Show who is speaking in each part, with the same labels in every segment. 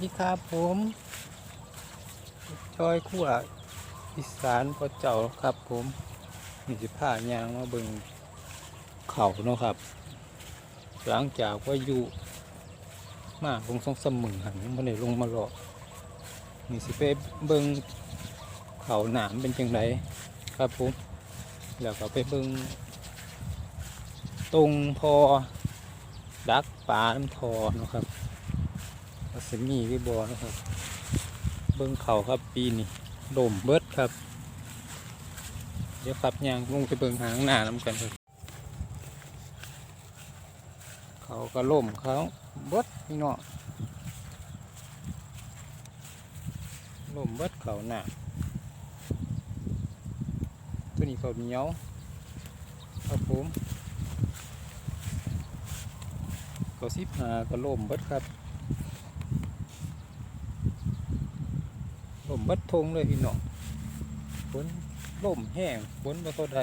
Speaker 1: ดีครับผมจอยขั้วอีสานพ่อเจ้าครับผมมีสิผ้ายางมาเบิ่งเขาเนาะครับ หลังจากว่าอยู่มาคงสองสมหมื่นหันยังไม่ได้ลงมาหรอกมีสิไปเบิ่งเขาหนามเป็นจังไดครับผมแล้วก็ไปเบิ่งตรงพอดักปลาน้ำทอเนาะครับ สิมีหรือบอนะครับ เบิ้งเขาครับปีนี้โดมเบิดครับ เดี๋ยวขับยางลงไปเบิ้งหางหน้าน้ำกันครับเขาก็ล่มเขาเบิดพี่น้องล่มเบิดเขาหน้าตัวนี้เขาเหนียวครับผมเขาสิบหาก็ล่มเบิดครับ มบัดทงเลยพี่น้องฝนลมแห้งฝนมาเท่าได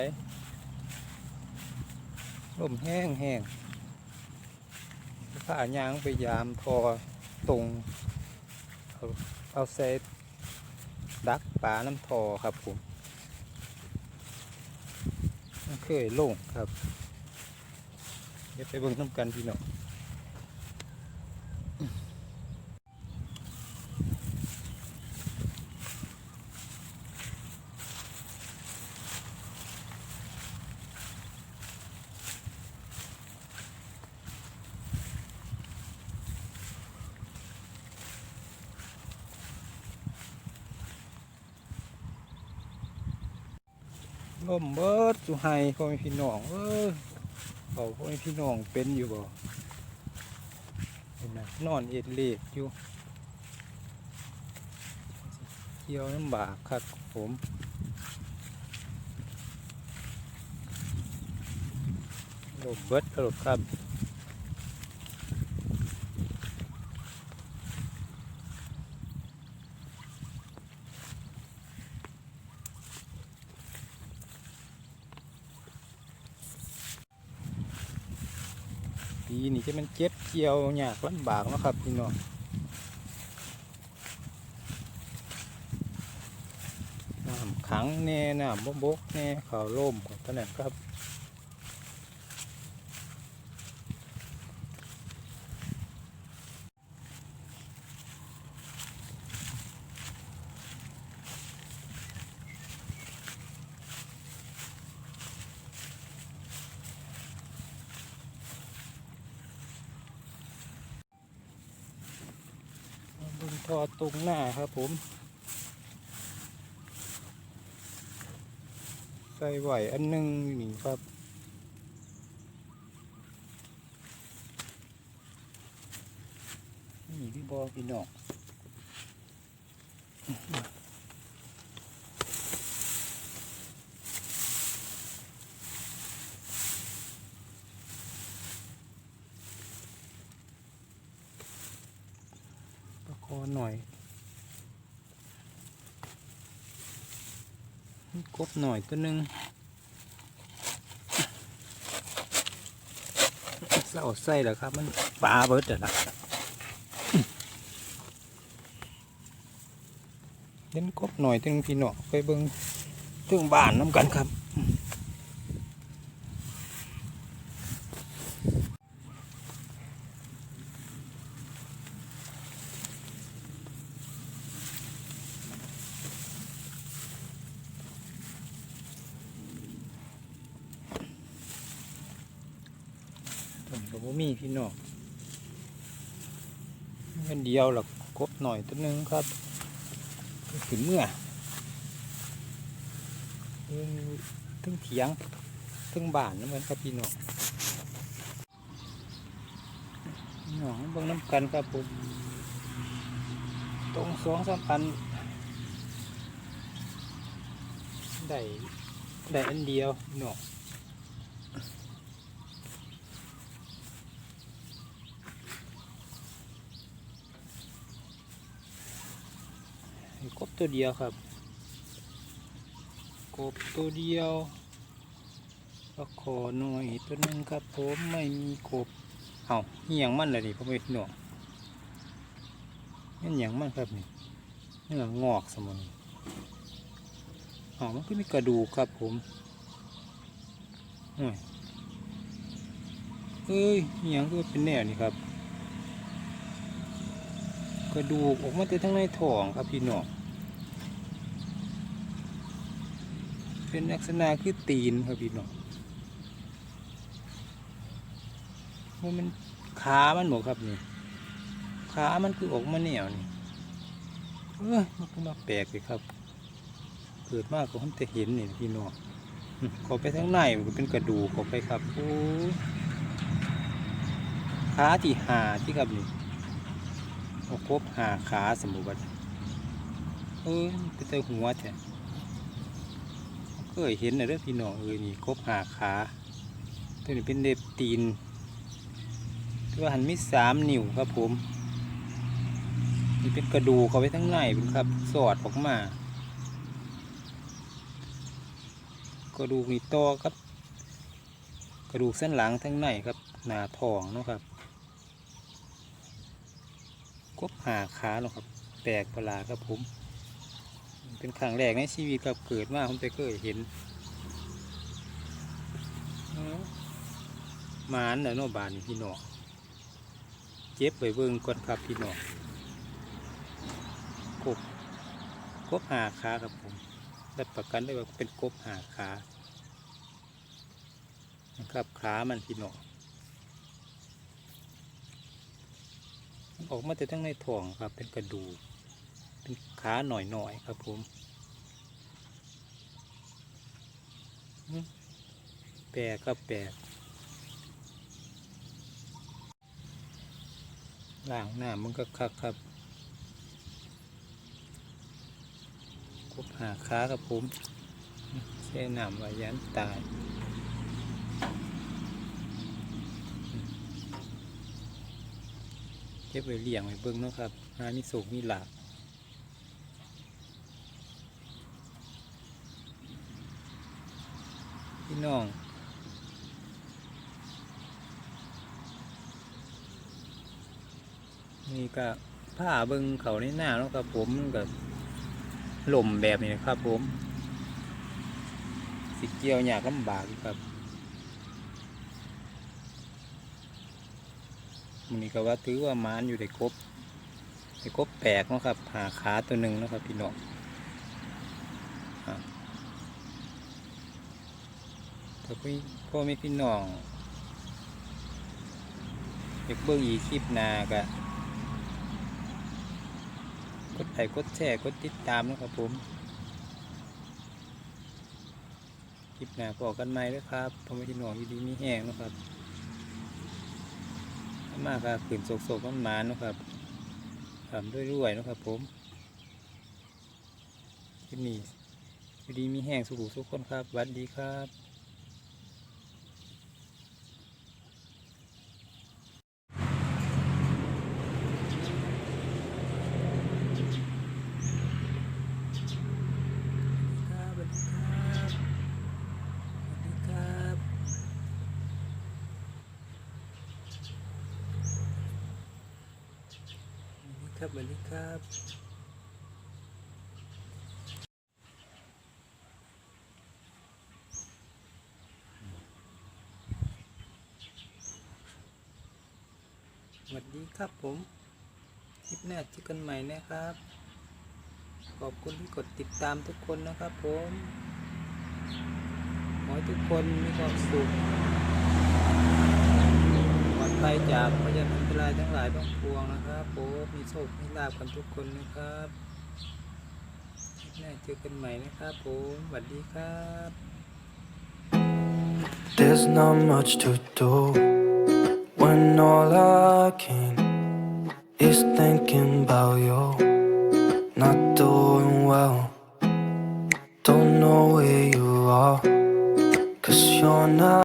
Speaker 1: ลมแห้งแห้งผ้ายางไปยามทอตรงเอาเอาเซตดักปลาน้ำทอครับผมเคยลงครับ เดี๋ยวไปเบิ่งน้ำกันพี่น้อง ล่มเบิดสุไฮพ่อแม่พี่น้องเออเขาพ่อแม่พี่น้องเป็นอยู่บ่เห็นไหมนอนเอ็ดเลดอยู่เกี่ยวน้ำบากครับผมล่มเบิดกระโดดครับ ที่มันเจ็บเกี่ยวยากลำบากนะครับพี่น้องน้ำขังแน่น้ำบกบกแน่เขาวล่มของท่านนครับ เบึงทอตรงหน้าครับผม ใส่ไหวอันหนึงนี่ครับนี่พี่บอพี่น้อง คอหน่อยกบหน่อยตัวหนึงเศร้าใส่แล้วครับ มันปลาเบิดแต่ละเห็นกบหน่อยตัวนึงพี่น้อไปเบิ่งถึงบ้านน้ำกันครับ ผมกับบ่มีพี่น้องเงินเดียวหรอกกบหน่อยตัวนึงครับถึงเมื่อเอิ่มถึงเถียงถึงบ้านนั่นเหมือนครับพี่น้องพี่น้องบิ่งน้ำกันครับผมตรงสองสามพันได้ได้อันเดียวพี่น้อง กบตัวเดียวครับ กบตัวเดียวก็ขอหน่อยตัวนึงครับผมไม่มีกบเอาเหี่ยงมันเลยดิพ่อแม่พี่น้องนี่นหยังมันครับนี่เนื้องอกสมนอ๋อมันก็มีกระดูกครับผมโอ้ยเอ้ยอิหยังก็เป็นแนวนี่ครับ ระดูกออกมาแต่ทั้งในท้องครับพี่น้องเป็นลักษณะคือตีนครับพี่น้องว่ามันขามันหมดครับนี่ขามันคือออกมาแนวนี่เอ้ยมันก็มาแปลกเลยครับ เกิดมากก็ผมจะเห็นนี่พี่น้องข้าไปทั้งในมันเป็นกระดูกข้าไปครับโอ้ขาที่หาที่ครับนี่ โอ้ครบหาขาสมบูรณ์เอ้ยมันเป็นแต่หัวแท้เคยเห็นนะเด้อพี่น้องเอ้ยนี่ครบหาขาตัวนี้เป็นเล็บตีนตัวหันมีสามนิ้วครับผมนี่เป็นกระดูกเขาไว้ทั้งในเป็นครับ สอดออกมา กระดูกนี่ต่อครับ กระดูกเส้นหลังทั้งในครับ หนาทองเนาะครับ กบหาขาเนาะครับ แปลกประหลาดครับผม เป็นครั้งแรกในชีวิตครับเกิดมาผมจะเคยเห็นเอ้าหมานเนาะเนบานนี่พี่น้องเจ็บไปเบิ่งก่อนครับพี่น้องกบกบหาขาครับผมรับประกันได้ว่าเป็นกบหาขานะครับขามันพี่น้องมัน ออกมาแต่ทั้งในท้องครับ เป็นกระดูกเป็นขาหน่อยๆครับผมแปลกครับแปลกล่างหน้ามันก็คักครับคบหาค้าครับผมแช่น้ำไว้ยันตาย เก็บไว้เลี้ยงไว้เบิ่งเนาะครับหามีสุกมีหลาบพี่น้องนี่ก็ผ้าเบิ่งเขาในหน้าเนาะครับผมมันก็หล่มแบบนี้นะครับผม สิเกี่ยวอยากลำบากครับ มันนี้ก็ว่าถือว่ามานอยู่ในกบในกบแปลกเนาะครับหาขาตัวหนึ่งนะครับพี่น้องอะถ้าพี่พ่อไม่พี่น้องอยากเบิ่งอีคลิปนาก็กดไลค์กดแชร์กดติดตามนะครับผม คลิปหน้าบอกกันใหม่ด้วยครับผมไม่ที่หนองอยู่ดีมีแห้งนะครับ มากครับขืนโศกโศกมันมานนะครับทำด้วยรวยๆนะครับผมที่นี่ดีมีแห้งสุขุสุขคนครับสวัสดีครับสวัสดีครับสวัสดี ครับสวัสดีครับสวัสดีครับผม คลิปหน้าเจอกันใหม่นะครับ ขอบคุณที่กดติดตามทุกคนนะครับผมขอให้ทุกคนมีความสุข อดภัยจากพยานอันตรายทั้งหลายทั้งปวงนะครับผมมีโชคมีลาภกันทุกคนนะครับหน้าเจอกันใหม่นะครับผมสวัสดีครับ
Speaker 2: There's not much to do when all I can is thinking about you. Not doing well, don't know where you are, cause you're not.